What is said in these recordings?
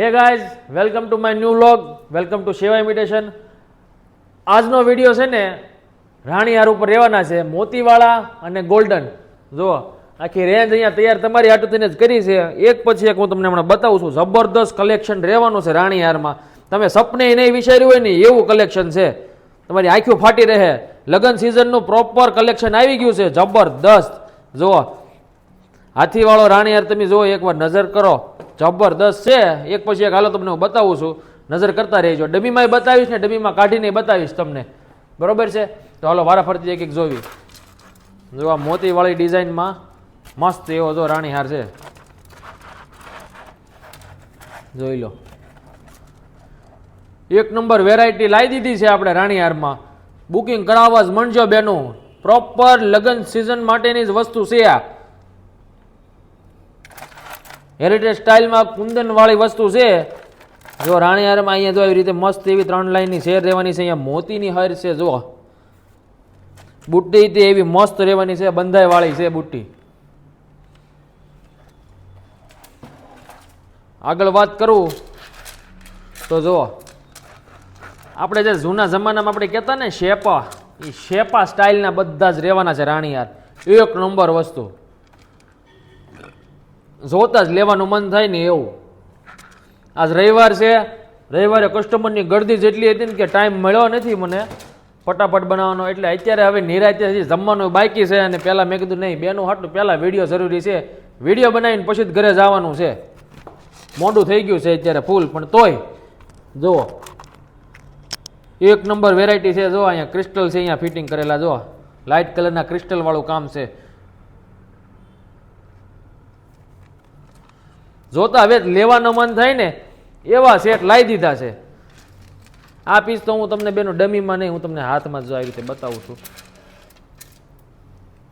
Hey guys welcome to my new vlog welcome to Seva imitation આજનો video છે ને, રાણીહાર ઉપર રહેવાના છે મોતીવાળા અને ગોલ્ડન. જુઓ, આખી રેન્જ અહીંયા તૈયાર તમારી હાટું જ કરી છે. એક પછી એક હું તમને હમણાં બતાવું છું. જબરદસ્ત કલેક્શન રહેવાનું છે રાણીહારમાં. તમે સપને નહીં વિચાર્યું હોય ને, એવું કલેક્શન છે. તમારી આંખ્યું ફાટી રહે. લગ્ન સિઝનનું પ્રોપર કલેક્શન આવી ગયું છે. જબરદસ્ત. જુઓ, હાથીવાળો રાણીહાર તમે જુઓ, એકવાર નજર કરો. જબરદસ્ત છે. એક પછી એક હાલો તમને હું બતાવું છું. નજર કરતા રહેજો. ડમીમાં બતાવીશ ને ડમીમાં કાઢીને બતાવીશ તમને. બરોબર છે? તો હાલો વારાફરતી એક એક જોવી. જો આ મોતીવાળી ડિઝાઇનમાં મસ્ત એવો જો રાણીહાર છે. જોઈ લો. એક નંબર વેરાયટી લાવી દીધી છે આપણે રાણીહારમાં. બુકિંગ કરાવવા જ મણજો બેનું. પ્રોપર લગ્ન સિઝન માટેની જ વસ્તુ છે આ. હેરિટેજ સ્ટાઇલમાં કુંદનવાળી વસ્તુ છે. જો રાણીહારમાં અહીંયા જો એવી રીતે મસ્ત એવી ત્રણ લાઈનની શેર રહેવાની છે, અહીંયા મોતીની હાર છે જો બુટ્ટી તે એવી મસ્ત રહેવાની છે, બંધાઈવાળી છે બુટ્ટી. આગળ વાત કરું, તો જુઓ. આપણે જે જૂના જમાનામાં આપણે કહેતા ને શેપા એ શેપા સ્ટાઇલના બધા જ રહેવાના છે રાણીયાર એક નંબર વસ્તુ. જોતા જ લેવાનું મન થાય ને એવું. આજ રવિવાર છે, રવિવારે કસ્ટમરની ગળદી જેટલી હતી ને કે ટાઈમ મળ્યો નથી મને, ફટાફટ બનાવવાનો. એટલે અત્યારે હવે નિરાતે જમવાનું બાકી છે અને પહેલાં મેં કીધું, નહીં, બેનું હાટું પહેલાં વીડિયો જરૂરી છે. વીડિયો બનાવીને પછી જ ઘરે જવાનું છે. મોડું થઈ ગયું છે અત્યારે ફૂલ પણ તોય, જુઓ. એક નંબર વેરાયટી છે જો અહીંયા ક્રિસ્ટલ છે, અહીંયા ફિટિંગ કરેલા જો લાઇટ કલરના ક્રિસ્ટલવાળું કામ છે. જોતા હવે લેવાનું મન થાય ને, એવા સેટ લાવી દીધા છે. આ પીસ તો હું તમને બેનો ડમીમાં નહીં, હું તમને હાથમાં જો આવી રીતે બતાવું છું.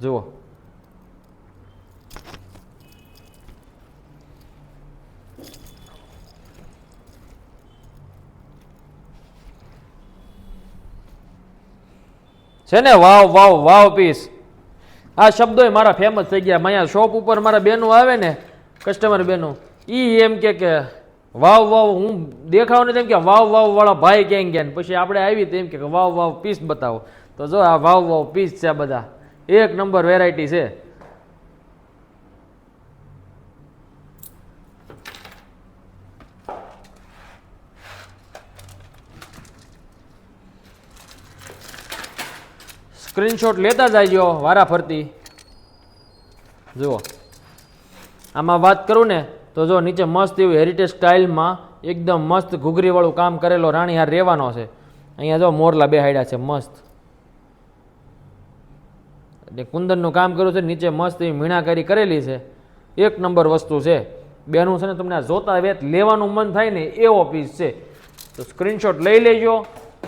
જુઓ. છે ને, વાવ વાવ વાવ પીસ. આ શબ્દો મારા ફેમસ થઈ ગયા. અહીંયા શોપ ઉપર મારા બેનું આવે ને કસ્ટમર બેનું ઈ એમ કે કે, વાવ વાવ, હું દેખાવ ને તેમ કે, વાવ વાવ વાળા ભાઈ ક્યાં ગયા પછી આપણે આવી તેમ કે વાવ વાવ પીસ બતાવો. તો જો આ વાવ વાવ પીસ છે બધા. એક નંબર વેરાયટી છે. સ્ક્રીનશોટ લેતા જાયજો વારા ફરતી જુઓ. આમાં વાત કરું ને તો જો નીચે મસ્ત એવી હેરિટેજ સ્ટાઇલમાં એકદમ મસ્ત ઘૂઘરીવાળું કામ કરેલો રાણીહાર રહેવાનો છે. અહીંયા જો મોરલા બેહાડ્યા છે, મસ્ત. એટલે કુંદનનું કામ કર્યું છે, નીચે મસ્ત એવી મીણાકારી કરેલી છે. એક નંબર વસ્તુ છે. બેનું છે ને, તમને આ જોતા વેત લેવાનું મન થાય ને, એવો પીસ છે. તો સ્ક્રીનશોટ લઈ લેજો.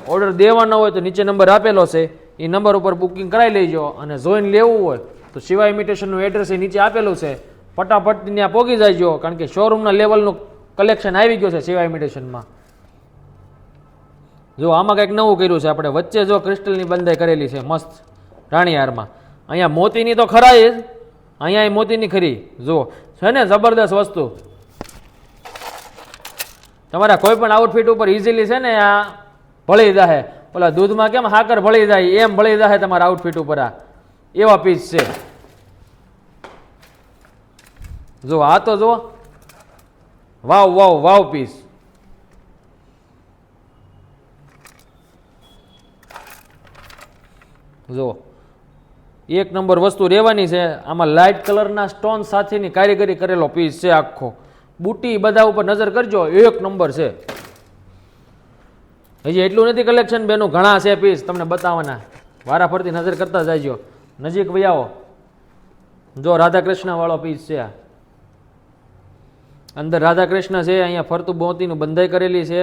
ઓર્ડર દેવાનો હોય તો નીચે નંબર આપેલો છે. એ નંબર ઉપર બુકિંગ કરાવી લેજો અને જોઈને લેવું હોય તો શિવા ઇમિટેશનનું એડ્રેસ એ નીચે આપેલું છે. ફટાફટ ત્યાં પહોંચી જાયજો, કારણ કે શોરૂમના લેવલનું કલેક્શન આવી ગયું છે સિવાય ઇમિટેશનમાં જો આમાં કંઈક નવું કર્યું છે, આપણે વચ્ચે જો ક્રિસ્ટલની બંધાઈ કરેલી છે, મસ્ત, રાણીહારમાં. અહીંયા મોતીની તો ખરાય જ, અહીંયા મોતીની ખરી. જુઓ છે ને જબરદસ્ત વસ્તુ. તમારા કોઈ પણ આઉટફિટ ઉપર ઇઝીલી છે ને આ ભળી જાહે. ઓલા દૂધમાં કેમ હાકર ભળી જાય, એમ ભળી જાહે તમારા આઉટફિટ ઉપર આ. એવા પીસ છે. જો આ તો જો. Wow wow wow piece. જો, એક નંબર વસ્તુ રહેવાની છે, આમાં લાઇટ કલરના સ્ટોન સાથેની કારીગરી કરેલો પીસ છે આખો. બુટી બધા ઉપર નજર કરજો, એક નંબર છે. હજી એટલું નથી કલેક્શન બેનું ઘણા છે પીસ તમને બતાવવાના. વારા ફરતી નજર કરતા જાયજો. નજીક ભાઈ આવો. જો રાધા કૃષ્ણ વાળો પીસ છે આ. અંદર રાધા કૃષ્ણ છે, અહીંયા ફરતું બોતીનું બંધાઈ કરેલી છે.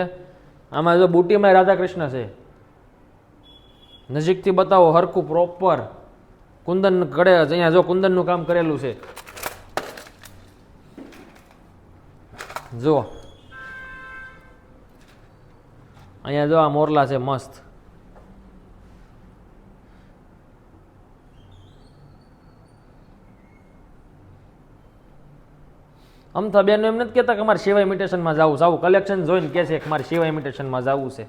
આમાં જો બુટીમાં રાધા કૃષ્ણ છે. નજીકથી બતાવો, હરખું પ્રોપર કુંદન કડે અહીંયા જો કુંદનનું કામ કરેલું છે. જો. અહીંયા જો આ મોરલા છે, મસ્ત. અમથા બેનો એમ નથી કહેતા કે મારે શિવા ઇમિટેશનમાં જવું આવું કલેક્શન જોઈને કહે છે કે મારે શિવા ઇમિટેશનમાં જવું છે.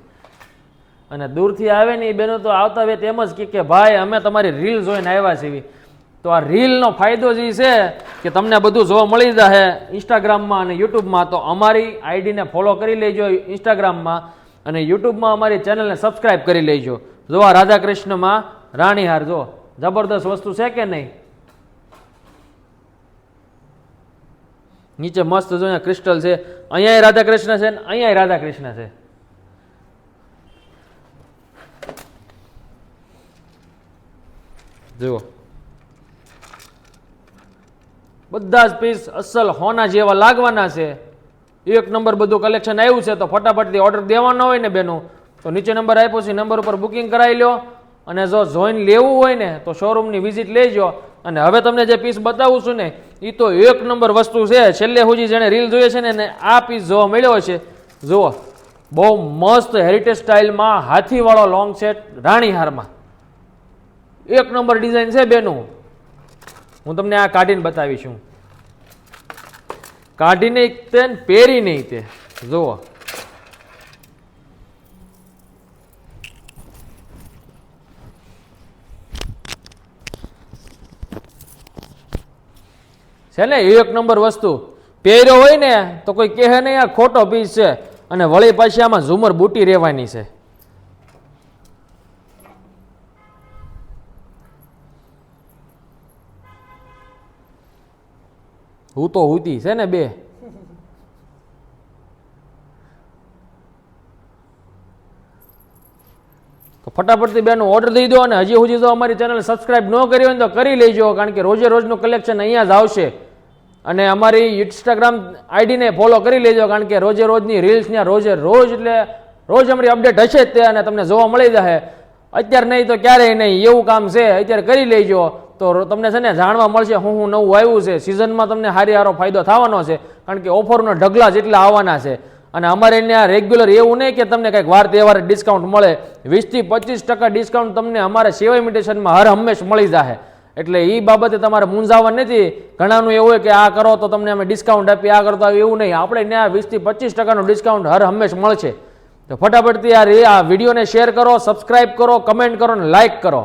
અને દૂરથી આવે ને એ બેનો તો આવતા વેત એમ જ કે ભાઈ, અમે તમારી રીલ જોઈને આવ્યા છીએ. તો આ રીલનો ફાયદો જે છે કે તમને બધું જોવા મળી જશે ઇન્સ્ટાગ્રામમાં અને યુટ્યુબમાં તો અમારી આઈડીને ફોલો કરી લેજો ઇન્સ્ટાગ્રામમાં અને યુટ્યુબમાં અમારી ચેનલને સબસ્ક્રાઇબ કરી લેજો. જો આ રાધાકૃષ્ણમાં રાણીહાર, જો જબરદસ્ત વસ્તુ છે કે નહીં? નીચે મસ્ત જો અહીંયા ક્રિસ્ટલ છે અહીંયા રાધાકૃષ્ણ છે ને અહીંયા રાધાકૃષ્ણ છે. જુઓ. બધા જ પીસ અસલ હોના જેવા લાગવાના છે. એક નંબર બધું કલેક્શન આવ્યું છે તો ફટાફટથી ઓર્ડર દેવાનો હોય ને બેનો. તો નીચે નંબર આપ્યો છે નંબર ઉપર બુકિંગ કરાવી લો અને જો જોઈન લેવું હોય ને, તો શોરૂમની વિઝિટ લેજો. અને હવે તમને જે પીસ બતાવું છું ને એ તો એક નંબર વસ્તુ છે. છેલ્લે સુધી જેણે રીલ જોઈએ છે ને આ પીસ જોવા મળ્યો છે. જુઓ, બહુ મસ્ત હેરિટેજ સ્ટાઇલમાં હાથીવાળો લોંગ સેટ રાણીહારમાં. એક નંબર ડિઝાઇન છે બેનું. હું તમને આ કાઢીને બતાવીશું કાઢીને તે ને પહેરી નહીં તે. જુઓ. છે ને? એક નંબર વસ્તુ. પહેર્યો હોય ને, તો કોઈ કહે નહીં, આ ખોટો પીસ છે. અને વળી પાછી આમાં ઝુમર બુટી રહેવાની છે. હું તો હુતી છે ને બે. તો ફટાફટથી બેનો ઓર્ડર દઈ દો અને હજી સુધી જો અમારી ચેનલ સબસ્ક્રાઇબ ન કરી હોય તો કરી લેજો, કારણ કે રોજે રોજનું કલેક્શન અહીંયા જ આવશે. અને અમારી ઇન્સ્ટાગ્રામ આઈડીને ફોલો કરી લેજો, કારણ કે રોજે રોજની રીલ્સ ત્યાં રોજે રોજ એટલે રોજ અમારી અપડેટ હશે જ તે અને તમને જોવા મળી જશે. અત્યારે નહીં તો ક્યારેય નહીં, એવું કામ છે, અત્યારે કરી લેજો. તો તમને છે ને જાણવા મળશે હું હું નવું આવ્યું છે. સિઝનમાં તમને સારી સારો ફાયદો થવાનો છે, કારણ કે ઓફરનો ઢગલા જેટલા આવવાના છે. અને અમારે ત્યાં રેગ્યુલર એવું નહીં કે તમને કંઈક વાર તહેવારે ડિસ્કાઉન્ટ મળે. વીસથી પચીસ ટકા ડિસ્કાઉન્ટ તમને અમારે સેવા ઇમિટેશનમાં હર હંમેશ મળી જશે એટલે એ બાબતે તમારે મૂંઝાવા નથી. ઘણાનું એવું હોય કે આ કરો તો તમને અમે ડિસ્કાઉન્ટ આપીએ, આ કરો તો એવું નહીં. આપણે ત્યાં વીસથી પચીસ ટકાનું ડિસ્કાઉન્ટ હર હંમેશ મળશે. તો ફટાફટથી આ આ વિડીયોને શેર કરો સબસ્ક્રાઈબ કરો કમેન્ટ કરો અને લાઇક કરો.